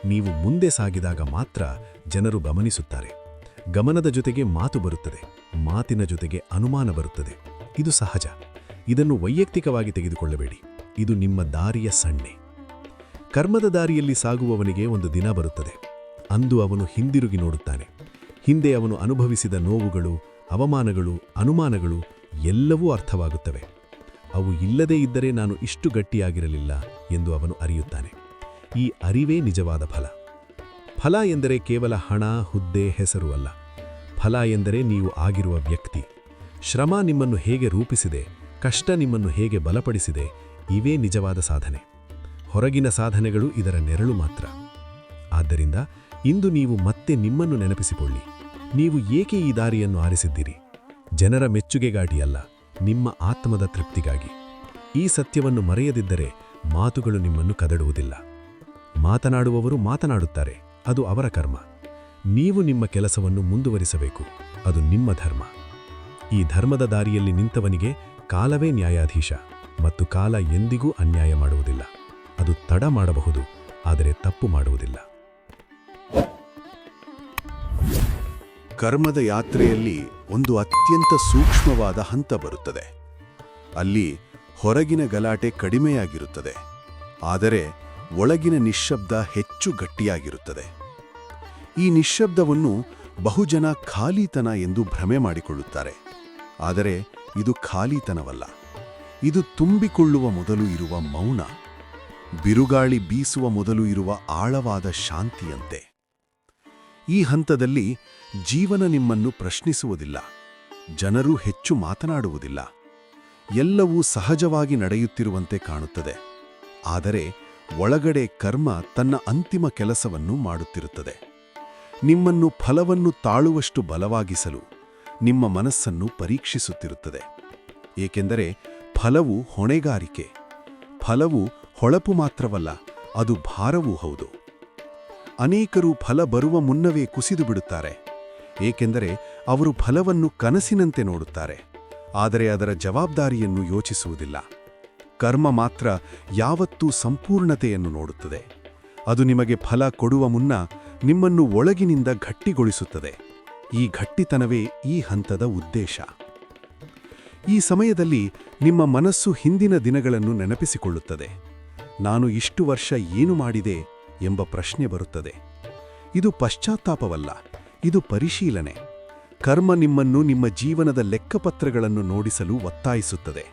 ನೀವು ಮುಂದೆ ಸಾಗಿದಾಗ ಮಾತ್ರ ಜನರು ಗಮನಿಸುತ್ತಾರೆ. ಗಮನದ ಜೊತೆಗೆ ಮಾತು ಬರುತ್ತದೆ. ಮಾತಿನ ಜೊತೆಗೆ ಅನುಮಾನ ಬರುತ್ತದೆ. ಇದು ಸಹಜ. ಇದನ್ನು ವೈಯಕ್ತಿಕವಾಗಿ ತೆಗೆದುಕೊಳ್ಳಬೇಡಿ. ಇದು ನಿಮ್ಮ ದಾರಿಯ ಸಣ್ಣೆ ಕರ್ಮದ ದಾರಿಯಲ್ಲಿ ಸಾಗುವವನಿಗೆ ಒಂದು ದಿನ ಬರುತ್ತದೆ. ಅಂದು ಅವನು ಹಿಂದಿರುಗಿ ನೋಡುತ್ತಾನೆ. ಹಿಂದೆ ಅವನು ಅನುಭವಿಸಿದ ನೋವುಗಳು, ಅವಮಾನಗಳು, ಅನುಮಾನಗಳು ಎಲ್ಲವೂ ಅರ್ಥವಾಗುತ್ತವೆ. ಅವು ಇಲ್ಲದೇ ಇದ್ದರೆ ನಾನು ಇಷ್ಟು ಗಟ್ಟಿಯಾಗಿರಲಿಲ್ಲ ಎಂದು ಅವನು ಅರಿಯುತ್ತಾನೆ. ಈ ಅರಿವೇ ನಿಜವಾದ ಫಲ. ಫಲ ಎಂದರೆ ಕೇವಲ ಹಣ, ಹುದ್ದೆ, ಹೆಸರು ಅಲ್ಲ. ಫಲ ಎಂದರೆ ನೀವು ಆಗಿರುವ ವ್ಯಕ್ತಿ. ಶ್ರಮ ನಿಮ್ಮನ್ನು ಹೇಗೆ ರೂಪಿಸಿದೆ, ಕಷ್ಟ ನಿಮ್ಮನ್ನು ಹೇಗೆ ಬಲಪಡಿಸಿದೆ, ಇವೇ ನಿಜವಾದ ಸಾಧನೆ. ಹೊರಗಿನ ಸಾಧನೆಗಳು ಇದರ ನೆರಳು ಮಾತ್ರ. ಆದ್ದರಿಂದ ಇಂದು ನೀವು ಮತ್ತೆ ನಿಮ್ಮನ್ನು ನೆನಪಿಸಿಕೊಳ್ಳಿ. ನೀವು ಏಕೆ ಈ ದಾರಿಯನ್ನು ಆರಿಸಿದ್ದೀರಿ? ಜನರ ಮೆಚ್ಚುಗೆಗಾಟಿಯಲ್ಲ ನಿಮ್ಮ ಆತ್ಮದ ತೃಪ್ತಿಗಾಗಿ. ಈ ಸತ್ಯವನ್ನು ಮರೆಯದಿದ್ದರೆ ಮಾತುಗಳು ನಿಮ್ಮನ್ನು ಕದಡುವುದಿಲ್ಲ. ಮಾತನಾಡುವವರು ಮಾತನಾಡುತ್ತಾರೆ, ಅದು ಅವರ ಕರ್ಮ. ನೀವು ನಿಮ್ಮ ಕೆಲಸವನ್ನು ಮುಂದುವರಿಸಬೇಕು, ಅದು ನಿಮ್ಮ ಧರ್ಮ. ಈ ಧರ್ಮದ ದಾರಿಯಲ್ಲಿ ನಿಂತವನಿಗೆ ಕಾಲವೇ ನ್ಯಾಯಾಧೀಶ, ಮತ್ತು ಕಾಲ ಎಂದಿಗೂ ಅನ್ಯಾಯ ಮಾಡುವುದಿಲ್ಲ. ಅದು ತಡ ಮಾಡಬಹುದು, ಆದರೆ ತಪ್ಪು ಮಾಡುವುದಿಲ್ಲ. ಕರ್ಮದ ಯಾತ್ರೆಯಲ್ಲಿ ಒಂದು ಅತ್ಯಂತ ಸೂಕ್ಷ್ಮವಾದ ಹಂತ ಬರುತ್ತದೆ. ಅಲ್ಲಿ ಹೊರಗಿನ ಗಲಾಟೆ ಕಡಿಮೆಯಾಗಿರುತ್ತದೆ, ಆದರೆ ಒಳಗಿನ ನಿಶ್ಶಬ್ದ ಹೆಚ್ಚು ಗಟ್ಟಿಯಾಗಿರುತ್ತದೆ. ಈ ನಿಶ್ಶಬ್ದವನ್ನು ಬಹುಜನ ಖಾಲಿತನ ಎಂದು ಭ್ರಮೆ ಮಾಡಿಕೊಳ್ಳುತ್ತಾರೆ, ಆದರೆ ಇದು ಖಾಲಿತನವಲ್ಲ. ಇದು ತುಂಬಿಕೊಳ್ಳುವ ಮೊದಲು ಇರುವ ಮೌನ. ಬಿರುಗಾಳಿ ಬೀಸುವ ಮೊದಲು ಇರುವ ಆಳವಾದ ಶಾಂತಿಯಂತೆ. ಈ ಹಂತದಲ್ಲಿ ಜೀವನ ನಿಮ್ಮನ್ನು ಪ್ರಶ್ನಿಸುವುದಿಲ್ಲ, ಜನರು ಹೆಚ್ಚು ಮಾತನಾಡುವುದಿಲ್ಲ, ಎಲ್ಲವೂ ಸಹಜವಾಗಿ ನಡೆಯುತ್ತಿರುವಂತೆ ಕಾಣುತ್ತದೆ, ಆದರೆ ಒಳಗಡೆ ಕರ್ಮ ತನ್ನ ಅಂತಿಮ ಕೆಲಸವನ್ನು ಮಾಡುತ್ತಿರುತ್ತದೆ. ನಿಮ್ಮನ್ನು ಫಲವನ್ನು ತಾಳುವಷ್ಟು ಬಲವಾಗಿಸಲು ನಿಮ್ಮ ಮನಸ್ಸನ್ನು ಪರೀಕ್ಷಿಸುತ್ತಿರುತ್ತದೆ, ಏಕೆಂದರೆ ಫಲವು ಹೊಣೆಗಾರಿಕೆ, ಫಲವು ಹೊಳಪು ಮಾತ್ರವಲ್ಲ, ಅದು ಭಾರವೂ ಹೌದು. ಅನೇಕರು ಫಲ ಬರುವ ಮುನ್ನವೇ ಕುಸಿದು ಬಿಡುತ್ತಾರೆ, ಏಕೆಂದರೆ ಅವರು ಫಲವನ್ನು ಕನಸಿನಂತೆ ನೋಡುತ್ತಾರೆ, ಆದರೆ ಅದರ ಜವಾಬ್ದಾರಿಯನ್ನು ಯೋಚಿಸುವುದಿಲ್ಲ. ಕರ್ಮ ಮಾತ್ರ ಯಾವತ್ತೂ ಸಂಪೂರ್ಣತೆಯನ್ನು ನೋಡುತ್ತದೆ. ಅದು ನಿಮಗೆ ಫಲ ಕೊಡುವ ಮುನ್ನ ನಿಮ್ಮನ್ನು ಒಳಗಿನಿಂದ ಗಟ್ಟಿಗೊಳಿಸುತ್ತದೆ. ಈ ಘಟ್ಟಿತನವೇ ಈ ಹಂತದ ಉದ್ದೇಶ. ಈ ಸಮಯದಲ್ಲಿ ನಿಮ್ಮ ಮನಸ್ಸು ಹಿಂದಿನ ದಿನಗಳನ್ನು ನೆನಪಿಸಿಕೊಳ್ಳುತ್ತದೆ. ನಾನು ಇಷ್ಟು ವರ್ಷ ಏನು ಮಾಡಿದೆ ಎಂಬ ಪ್ರಶ್ನೆ ಬರುತ್ತದೆ. ಇದು ಪಶ್ಚಾತ್ತಾಪವಲ್ಲ, ಇದು ಪರಿಶೀಲನೆ. ಕರ್ಮ ನಿಮ್ಮನ್ನು ನಿಮ್ಮ ಜೀವನದ ಲೆಕ್ಕಪತ್ರಗಳನ್ನು ನೋಡಿಸಲು ಒತ್ತಾಯಿಸುತ್ತದೆ.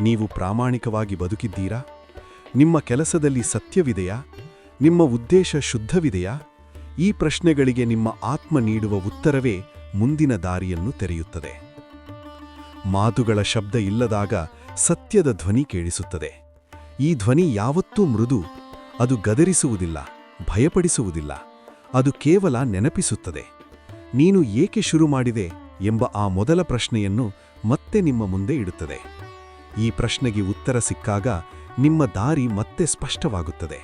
ನೀವು ಪ್ರಾಮಾಣಿಕವಾಗಿ ಬದುಕಿದ್ದೀರಾ? ನಿಮ್ಮ ಕೆಲಸದಲ್ಲಿ ಸತ್ಯವಿದೆಯಾ? ನಿಮ್ಮ ಉದ್ದೇಶ ಶುದ್ಧವಿದೆಯಾ? ಈ ಪ್ರಶ್ನೆಗಳಿಗೆ ನಿಮ್ಮ ಆತ್ಮ ನೀಡುವ ಉತ್ತರವೇ ಮುಂದಿನ ದಾರಿಯನ್ನು ತೆರೆಯುತ್ತದೆ. ಮಾತುಗಳ ಶಬ್ದ ಇಲ್ಲದಾಗ ಸತ್ಯದ ಧ್ವನಿ ಕೇಳಿಸುತ್ತದೆ. ಈ ಧ್ವನಿ ಯಾವತ್ತೂ ಮೃದು. ಅದು ಗದರಿಸುವುದಿಲ್ಲ, ಭಯಪಡಿಸುವುದಿಲ್ಲ. ಅದು ಕೇವಲ ನೆನಪಿಸುತ್ತದೆ. ನೀನು ಏಕೆ ಶುರು ಮಾಡಿದೆ ಎಂಬ ಆ ಮೊದಲ ಪ್ರಶ್ನೆಯನ್ನು ಮತ್ತೆ ನಿಮ್ಮ ಮುಂದೆ ಇಡುತ್ತದೆ. ಈ ಪ್ರಶ್ನೆಗೆ ಉತ್ತರ ಸಿಕ್ಕಾಗ ನಿಮ್ಮ ದಾರಿ ಮತ್ತೆ ಸ್ಪಷ್ಟವಾಗುತ್ತದೆ.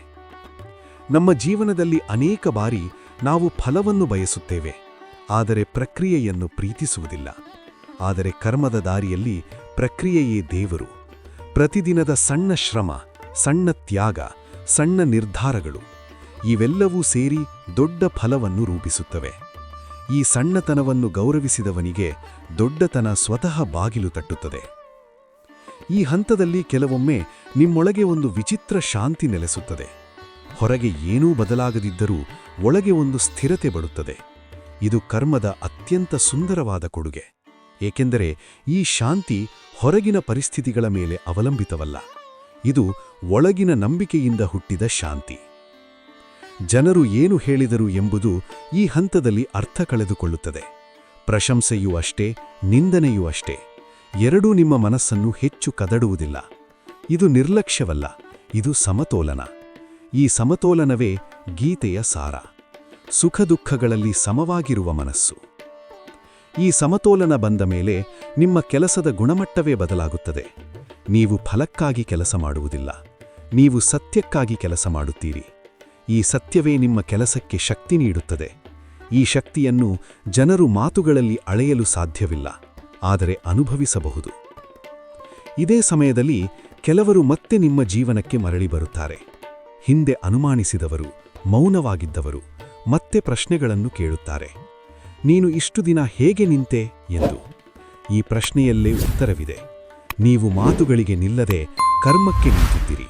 ನಮ್ಮ ಜೀವನದಲ್ಲಿ ಅನೇಕ ಬಾರಿ ನಾವು ಫಲವನ್ನು ಬಯಸುತ್ತೇವೆ, ಆದರೆ ಪ್ರಕ್ರಿಯೆಯನ್ನು ಪ್ರೀತಿಸುವುದಿಲ್ಲ. ಆದರೆ ಕರ್ಮದ ದಾರಿಯಲ್ಲಿ ಪ್ರಕ್ರಿಯೆಯೇ ದೇವರು. ಪ್ರತಿದಿನದ ಸಣ್ಣ ಶ್ರಮ ಸಣ್ಣ ತ್ಯಾಗ, ಸಣ್ಣ ನಿರ್ಧಾರಗಳು, ಇವೆಲ್ಲವೂ ಸೇರಿ ದೊಡ್ಡ ಫಲವನ್ನು ರೂಪಿಸುತ್ತವೆ. ಈ ಸಣ್ಣತನವನ್ನು ಗೌರವಿಸಿದವನಿಗೆ ದೊಡ್ಡತನ ಸ್ವತಃ ಬಾಗಿಲು ತಟ್ಟುತ್ತದೆ. ಈ ಹಂತದಲ್ಲಿ ಕೆಲವೊಮ್ಮೆ ನಿಮ್ಮೊಳಗೆ ಒಂದು ವಿಚಿತ್ರ ಶಾಂತಿ ನೆಲೆಸುತ್ತದೆ. ಹೊರಗೆ ಏನೂ ಬದಲಾಗದಿದ್ದರೂ ಒಳಗೆ ಒಂದು ಸ್ಥಿರತೆ ಬಡುತ್ತದೆ ಇದು ಕರ್ಮದ ಅತ್ಯಂತ ಸುಂದರವಾದ ಕೊಡುಗೆ. ಏಕೆಂದರೆ ಈ ಶಾಂತಿ ಹೊರಗಿನ ಪರಿಸ್ಥಿತಿಗಳ ಮೇಲೆ ಅವಲಂಬಿತವಲ್ಲ. ಇದು ಒಳಗಿನ ನಂಬಿಕೆಯಿಂದ ಹುಟ್ಟಿದ ಶಾಂತಿ. ಜನರು ಏನು ಹೇಳಿದರು ಎಂಬುದು ಈ ಹಂತದಲ್ಲಿ ಅರ್ಥ ಕಳೆದುಕೊಳ್ಳುತ್ತದೆ. ಪ್ರಶಂಸೆಯೂ ಅಷ್ಟೇ, ನಿಂದನೆಯೂ ಅಷ್ಟೇ. ಎರಡೂ ನಿಮ್ಮ ಮನಸ್ಸನ್ನು ಹೆಚ್ಚು ಕದಡುವುದಿಲ್ಲ. ಇದು ನಿರ್ಲಕ್ಷ್ಯವಲ್ಲ, ಇದು ಸಮತೋಲನ. ಈ ಸಮತೋಲನವೇ ಗೀತೆಯ ಸಾರ. ಸುಖ ದುಃಖಗಳಲ್ಲಿ ಸಮವಾಗಿರುವ ಮನಸ್ಸು. ಈ ಸಮತೋಲನ ಬಂದ ಮೇಲೆ ನಿಮ್ಮ ಕೆಲಸದ ಗುಣಮಟ್ಟವೇ ಬದಲಾಗುತ್ತದೆ. ನೀವು ಫಲಕ್ಕಾಗಿ ಕೆಲಸ ಮಾಡುವುದಿಲ್ಲ. ನೀವು ಸತ್ಯಕ್ಕಾಗಿ ಕೆಲಸ ಮಾಡುತ್ತೀರಿ. ಈ ಸತ್ಯವೇ ನಿಮ್ಮ ಕೆಲಸಕ್ಕೆ ಶಕ್ತಿ ನೀಡುತ್ತದೆ. ಈ ಶಕ್ತಿಯನ್ನು ಜನರು ಮಾತುಗಳಲ್ಲಿ ಅಳೆಯಲು ಸಾಧ್ಯವಿಲ್ಲ. ಆದರೆ ಅನುಭವಿಸಬಹುದು. ಇದೇ ಸಮಯದಲ್ಲಿ ಕೆಲವರು ಮತ್ತೆ ನಿಮ್ಮ ಜೀವನಕ್ಕೆ ಮರಳಿ ಬರುತ್ತಾರೆ. ಹಿಂದೆ ಅನುಮಾನಿಸಿದವರು, ಮೌನವಾಗಿದ್ದವರು ಮತ್ತೆ ಪ್ರಶ್ನೆಗಳನ್ನು ಕೇಳುತ್ತಾರೆ. ನೀನು ಇಷ್ಟು ದಿನ ಹೇಗೆ ನಿಂತೆ? ಎಂದು. ಈ ಪ್ರಶ್ನೆಯಲ್ಲೇ ಉತ್ತರವಿದೆ. ನೀವು ಮಾತುಗಳಿಗೆ ನಿಲ್ಲದೆ ಕರ್ಮಕ್ಕೆ ನಿಂತಿದ್ದೀರಿ.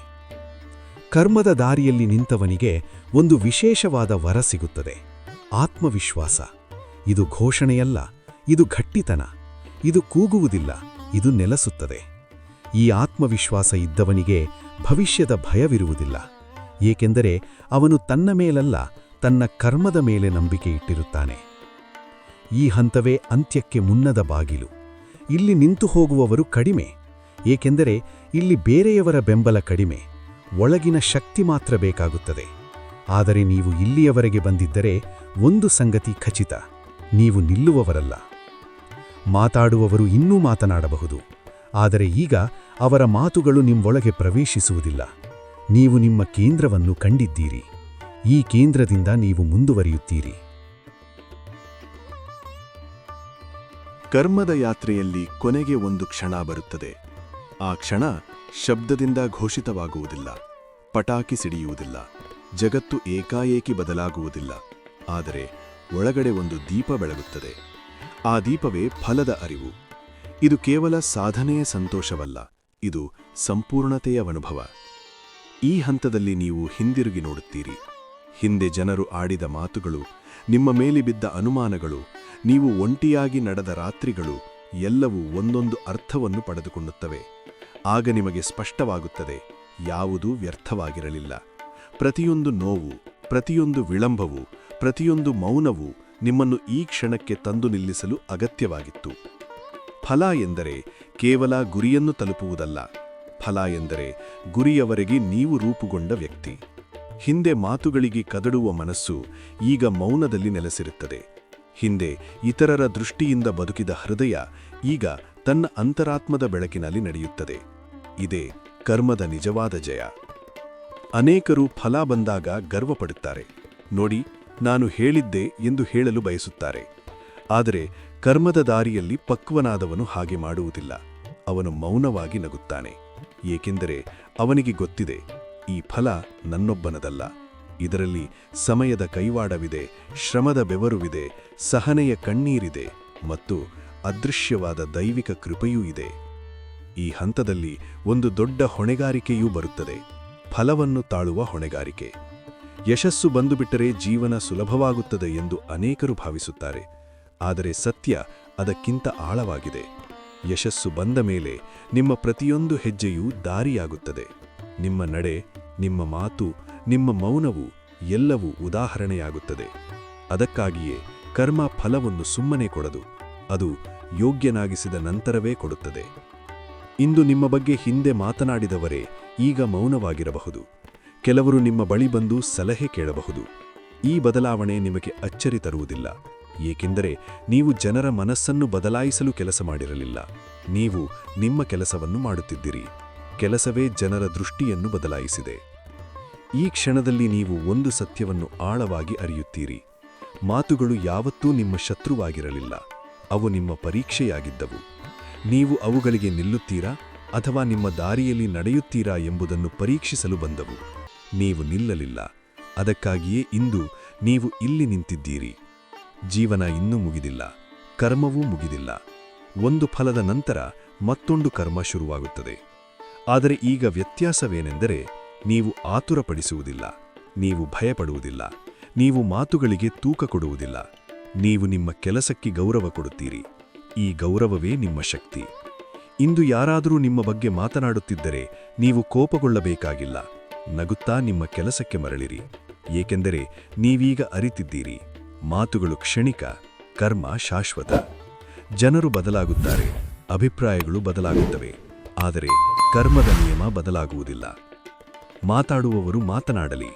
ಕರ್ಮದ ದಾರಿಯಲ್ಲಿ ನಿಂತವನಿಗೆ ಒಂದು ವಿಶೇಷವಾದ ವರ ಸಿಗುತ್ತದೆ. ಆತ್ಮವಿಶ್ವಾಸ. ಇದು ಘೋಷಣೆಯಲ್ಲ, ಇದು ಘಟ್ಟಿತನ ಇದು ಕೂಗುವುದಿಲ್ಲ, ಇದು ನೆಲೆಸುತ್ತದೆ. ಈ ಆತ್ಮವಿಶ್ವಾಸ ಇದ್ದವನಿಗೆ ಭವಿಷ್ಯದ ಭಯವಿರುವುದಿಲ್ಲ. ಏಕೆಂದರೆ ಅವನು ತನ್ನ ಮೇಲಲ್ಲ, ತನ್ನ ಕರ್ಮದ ಮೇಲೆ ನಂಬಿಕೆ ಇಟ್ಟಿರುತ್ತಾನೆ. ಈ ಹಂತವೇ ಅಂತ್ಯಕ್ಕೆ ಮುನ್ನದ ಬಾಗಿಲು. ಇಲ್ಲಿ ನಿಂತು ಹೋಗುವವರು ಕಡಿಮೆ. ಏಕೆಂದರೆ ಇಲ್ಲಿ ಬೇರೆಯವರ ಬೆಂಬಲ ಕಡಿಮೆ, ಒಳಗಿನ ಶಕ್ತಿ ಮಾತ್ರ ಬೇಕಾಗುತ್ತದೆ. ಆದರೆ ನೀವು ಇಲ್ಲಿಯವರೆಗೆ ಬಂದಿದ್ದರೆ ಒಂದು ಸಂಗತಿ ಖಚಿತ, ನೀವು ನಿಲ್ಲುವವರಲ್ಲ. ಮಾತಾಡುವವರು ಇನ್ನೂ ಮಾತನಾಡಬಹುದು, ಆದರೆ ಈಗ ಅವರ ಮಾತುಗಳು ನಿಮ್ಮೊಳಗೆ ಪ್ರವೇಶಿಸುವುದಿಲ್ಲ. ನೀವು ನಿಮ್ಮ ಕೇಂದ್ರವನ್ನು ಕಂಡಿದ್ದೀರಿ, ಈ ಕೇಂದ್ರದಿಂದ ನೀವು ಮುಂದುವರಿಯುತ್ತೀರಿ. ಕರ್ಮದ ಯಾತ್ರೆಯಲ್ಲಿ ಕೊನೆಗೆ ಒಂದು ಕ್ಷಣ ಬರುತ್ತದೆ. ಆ ಕ್ಷಣ ಶಬ್ದದಿಂದ ಘೋಷಿತವಾಗುವುದಿಲ್ಲ, ಪಟಾಕಿ ಸಿಡಿಯುವುದಿಲ್ಲ, ಜಗತ್ತು ಏಕಾಏಕಿ ಬದಲಾಗುವುದಿಲ್ಲ, ಆದರೆ ಒಳಗಡೆ ಒಂದು ದೀಪ ಬೆಳಗುತ್ತದೆ. ಆ ದೀಪವೇ ಫಲದ ಅರಿವು. ಇದು ಕೇವಲ ಸಾಧನೆಯ ಸಂತೋಷವಲ್ಲ, ಇದು ಸಂಪೂರ್ಣತೆಯ ಅನುಭವ. ಈ ಹಂತದಲ್ಲಿ ನೀವು ಹಿಂದಿರುಗಿ ನೋಡುತ್ತೀರಿ. ಹಿಂದೆ ಜನರು ಆಡಿದ ಮಾತುಗಳು, ನಿಮ್ಮ ಮೇಲೆ ಬಿದ್ದ ಅನುಮಾನಗಳು, ನೀವು ಒಂಟಿಯಾಗಿ ನಡೆದ ರಾತ್ರಿಗಳು ಎಲ್ಲವೂ ಒಂದೊಂದು ಅರ್ಥವನ್ನು ಪಡೆದುಕೊಳ್ಳುತ್ತವೆ. ಆಗ ನಿಮಗೆ ಸ್ಪಷ್ಟವಾಗುತ್ತದೆ, ಯಾವುದೂ ವ್ಯರ್ಥವಾಗಿರಲಿಲ್ಲ. ಪ್ರತಿಯೊಂದು ನೋವು, ಪ್ರತಿಯೊಂದು ವಿಳಂಬವು, ಪ್ರತಿಯೊಂದು ಮೌನವು ನಿಮ್ಮನ್ನು ಈ ಕ್ಷಣಕ್ಕೆ ತಂದು ನಿಲ್ಲಿಸಲು ಅಗತ್ಯವಾಗಿತ್ತು. ಫಲ ಎಂದರೆ ಕೇವಲ ಗುರಿಯನ್ನು ತಲುಪುವುದಲ್ಲ. ಫಲ ಎಂದರೆ ಗುರಿಯವರೆಗೆ ನೀವು ರೂಪುಗೊಂಡ ವ್ಯಕ್ತಿ. ಹಿಂದೆ ಮಾತುಗಳಿಗೆ ಕದಡುವ ಮನಸ್ಸು ಈಗ ಮೌನದಲ್ಲಿ ನೆಲೆಸಿರುತ್ತದೆ. ಹಿಂದೆ ಇತರರ ದೃಷ್ಟಿಯಿಂದ ಬದುಕಿದ ಹೃದಯ ಈಗ ತನ್ನ ಅಂತರಾತ್ಮದ ಬೆಳಕಿನಲ್ಲಿ ನಡೆಯುತ್ತದೆ. ಇದೇ ಕರ್ಮದ ನಿಜವಾದ ಜಯ. ಅನೇಕರು ಫಲ ಬಂದಾಗ ಗರ್ವಪಡುತ್ತಾರೆ. ನೋಡಿ, ನಾನು ಹೇಳಿದ್ದೆ ಎಂದು ಹೇಳಲು ಬಯಸುತ್ತಾರೆ. ಆದರೆ ಕರ್ಮದ ದಾರಿಯಲ್ಲಿ ಪಕ್ವನಾದವನು ಹಾಗೆ ಮಾಡುವುದಿಲ್ಲ. ಅವನು ಮೌನವಾಗಿ ನಗುತ್ತಾನೆ. ಏಕೆಂದರೆ ಅವನಿಗೆ ಗೊತ್ತಿದೆ, ಈ ಫಲ ನನ್ನೊಬ್ಬನದಲ್ಲ. ಇದರಲ್ಲಿ ಸಮಯದ ಕೈವಾಡವಿದೆ, ಶ್ರಮದ ಬೆವರುವಿದೆ, ಸಹನೆಯ ಕಣ್ಣೀರಿದೆ ಮತ್ತು ಅದೃಶ್ಯವಾದ ದೈವಿಕ ಕೃಪೆಯೂ ಇದೆ. ಈ ಹಂತದಲ್ಲಿ ಒಂದು ದೊಡ್ಡ ಹೊಣೆಗಾರಿಕೆಯೂ ಬರುತ್ತದೆ, ಫಲವನ್ನು ತಾಳುವ ಹೊಣೆಗಾರಿಕೆ. ಯಶಸ್ಸು ಬಂದುಬಿಟ್ಟರೆ ಜೀವನ ಸುಲಭವಾಗುತ್ತದೆ ಎಂದು ಅನೇಕರು ಭಾವಿಸುತ್ತಾರೆ, ಆದರೆ ಸತ್ಯ ಅದಕ್ಕಿಂತ ಆಳವಾಗಿದೆ. ಯಶಸ್ಸು ಬಂದ ಮೇಲೆ ನಿಮ್ಮ ಪ್ರತಿಯೊಂದು ಹೆಜ್ಜೆಯೂ ದಾರಿಯಾಗುತ್ತದೆ. ನಿಮ್ಮ ನಡೆ, ನಿಮ್ಮ ಮಾತು ನಿಮ್ಮ ಮೌನವು ಎಲ್ಲವೂ ಉದಾಹರಣೆಯಾಗುತ್ತದೆ. ಅದಕ್ಕಾಗಿಯೇ ಕರ್ಮ ಫಲವನ್ನು ಸುಮ್ಮನೆ ಕೊಡದು. ಅದು ಯೋಗ್ಯನಾಗಿಸಿದ ನಂತರವೇ ಕೊಡುತ್ತದೆ. ಇಂದು ನಿಮ್ಮ ಬಗ್ಗೆ ಹಿಂದೆ ಮಾತನಾಡಿದವರೇ ಈಗ ಮೌನವಾಗಿರಬಹುದು. ಕೆಲವರು ನಿಮ್ಮ ಬಳಿ ಬಂದು ಸಲಹೆ ಕೇಳಬಹುದು. ಈ ಬದಲಾವಣೆ ನಿಮಗೆ ಅಚ್ಚರಿ ತರುವುದಿಲ್ಲ. ಏಕೆಂದರೆ ನೀವು ಜನರ ಮನಸ್ಸನ್ನು ಬದಲಾಯಿಸಲು ಕೆಲಸ ಮಾಡಿರಲಿಲ್ಲ. ನೀವು ನಿಮ್ಮ ಕೆಲಸವನ್ನು ಮಾಡುತ್ತಿದ್ದಿರಿ. ಕೆಲಸವೇ ಜನರ ದೃಷ್ಟಿಯನ್ನು ಬದಲಾಯಿಸಿದೆ. ಈ ಕ್ಷಣದಲ್ಲಿ ನೀವು ಒಂದು ಸತ್ಯವನ್ನು ಆಳವಾಗಿ ಅರಿಯುತ್ತೀರಿ. ಮಾತುಗಳು ಯಾವತ್ತೂ ನಿಮ್ಮ ಶತ್ರುವಾಗಿರಲಿಲ್ಲ. ಅವು ನಿಮ್ಮ ಪರೀಕ್ಷೆಯಾಗಿದ್ದವು. ನೀವು ಅವುಗಳಿಗೆ ನಿಲ್ಲುತ್ತೀರಾ ಅಥವಾ ನಿಮ್ಮ ದಾರಿಯಲ್ಲಿ ನಡೆಯುತ್ತೀರಾ ಎಂಬುದನ್ನು ಪರೀಕ್ಷಿಸಲು ಬಂದವು. ನೀವು ನಿಲ್ಲಲಿಲ್ಲ. ಅದಕ್ಕಾಗಿಯೇ ಇಂದು ನೀವು ಇಲ್ಲಿ ನಿಂತಿದ್ದೀರಿ. ಜೀವನ ಇನ್ನೂ ಮುಗಿದಿಲ್ಲ. ಕರ್ಮವೂ ಮುಗಿದಿಲ್ಲ. ಒಂದು ಫಲದ ನಂತರ ಮತ್ತೊಂದು ಕರ್ಮ ಶುರುವಾಗುತ್ತದೆ. ಆದರೆ ಈಗ ವ್ಯತ್ಯಾಸವೇನೆಂದರೆ ನೀವು ಆತುರಪಡಿಸುವುದಿಲ್ಲ, ನೀವು ಭಯಪಡುವುದಿಲ್ಲ, ನೀವು ಮಾತುಗಳಿಗೆ ತೂಕ ಕೊಡುವುದಿಲ್ಲ, ನೀವು ನಿಮ್ಮ ಕೆಲಸಕ್ಕೆ ಗೌರವ ಕೊಡುತ್ತೀರಿ. ಈ ಗೌರವವೇ ನಿಮ್ಮ ಶಕ್ತಿ. ಇಂದು ಯಾರಾದರೂ ನಿಮ್ಮ ಬಗ್ಗೆ ಮಾತನಾಡುತ್ತಿದ್ದರೆ ನೀವು ಕೋಪಗೊಳ್ಳಬೇಕಾಗಿಲ್ಲ, ನಗುತ್ತಾ ನಿಮ್ಮ ಕೆಲಸಕ್ಕೆ ಮರಳಿರಿ. ಏಕೆಂದರೆ ನೀವೀಗ ಅರಿತಿದ್ದೀರಿ, ಮಾತುಗಳು ಕ್ಷಣಿಕ, ಕರ್ಮ ಶಾಶ್ವತ. ಜನರು ಬದಲಾಗುತ್ತಾರೆ, ಅಭಿಪ್ರಾಯಗಳು ಬದಲಾಗುತ್ತವೆ, ಆದರೆ ಕರ್ಮದ ನಿಯಮ ಬದಲಾಗುವುದಿಲ್ಲ. ಮಾತಾಡುವವರು ಮಾತನಾಡಲಿ.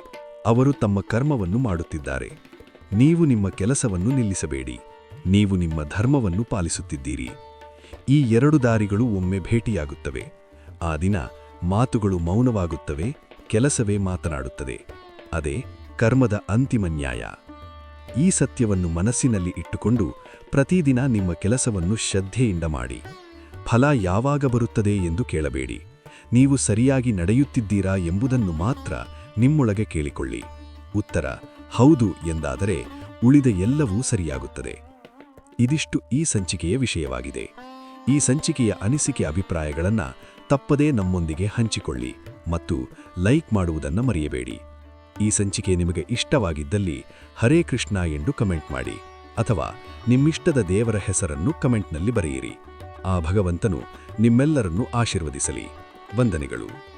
ಅವರು ತಮ್ಮ ಕರ್ಮವನ್ನು ಮಾಡುತ್ತಿದ್ದಾರೆ. ನೀವು ನಿಮ್ಮ ಕೆಲಸವನ್ನು ನಿಲ್ಲಿಸಬೇಡಿ. ನೀವು ನಿಮ್ಮ ಧರ್ಮವನ್ನು ಪಾಲಿಸುತ್ತಿದ್ದೀರಿ. ಈ ಎರಡು ದಾರಿಗಳು ಒಮ್ಮೆ ಭೇಟಿಯಾಗುತ್ತವೆ. ಆ ದಿನ ಮಾತುಗಳು ಮೌನವಾಗುತ್ತವೆ, ಕೆಲಸವೇ ಮಾತನಾಡುತ್ತದೆ. ಅದೇ ಕರ್ಮದ ಅಂತಿಮ ನ್ಯಾಯ. ಈ ಸತ್ಯವನ್ನು ಮನಸ್ಸಿನಲ್ಲಿ ಇಟ್ಟುಕೊಂಡು ಪ್ರತಿದಿನ ನಿಮ್ಮ ಕೆಲಸವನ್ನು ಶ್ರದ್ಧೆಯಿಂದ ಮಾಡಿ. ಫಲ ಯಾವಾಗ ಬರುತ್ತದೆ ಎಂದು ಕೇಳಬೇಡಿ. ನೀವು ಸರಿಯಾಗಿ ನಡೆಯುತ್ತಿದ್ದೀರಾ ಎಂಬುದನ್ನು ಮಾತ್ರ ನಿಮ್ಮೊಳಗೆ ಕೇಳಿಕೊಳ್ಳಿ. ಉತ್ತರ, ಹೌದು ಎಂದಾದರೆ ಉಳಿದ ಎಲ್ಲವೂ ಸರಿಯಾಗುತ್ತದೆ. ಇದಿಷ್ಟು ಈ ಸಂಚಿಕೆಯ ವಿಷಯವಾಗಿದೆ. ಈ ಸಂಚಿಕೆಯ ಅನಿಸಿಕೆ ಅಭಿಪ್ರಾಯಗಳನ್ನು ತಪ್ಪದೇ ನಮ್ಮೊಂದಿಗೆ ಹಂಚಿಕೊಳ್ಳಿ ಮತ್ತು ಲೈಕ್ ಮಾಡುವುದನ್ನು ಮರೆಯಬೇಡಿ. ಈ ಸಂಚಿಕೆ ನಿಮಗೆ ಇಷ್ಟವಾಗಿದ್ದಲ್ಲಿ ಹರೇ ಕೃಷ್ಣ ಎಂದು ಕಮೆಂಟ್ ಮಾಡಿ ಅಥವಾ ನಿಮ್ಮಿಷ್ಟದ ದೇವರ ಹೆಸರನ್ನು ಕಮೆಂಟ್ನಲ್ಲಿ ಬರೆಯಿರಿ. ಆ ಭಗವಂತನು ನಿಮ್ಮೆಲ್ಲರನ್ನು ಆಶೀರ್ವದಿಸಲಿ. ವಂದನೆಗಳು.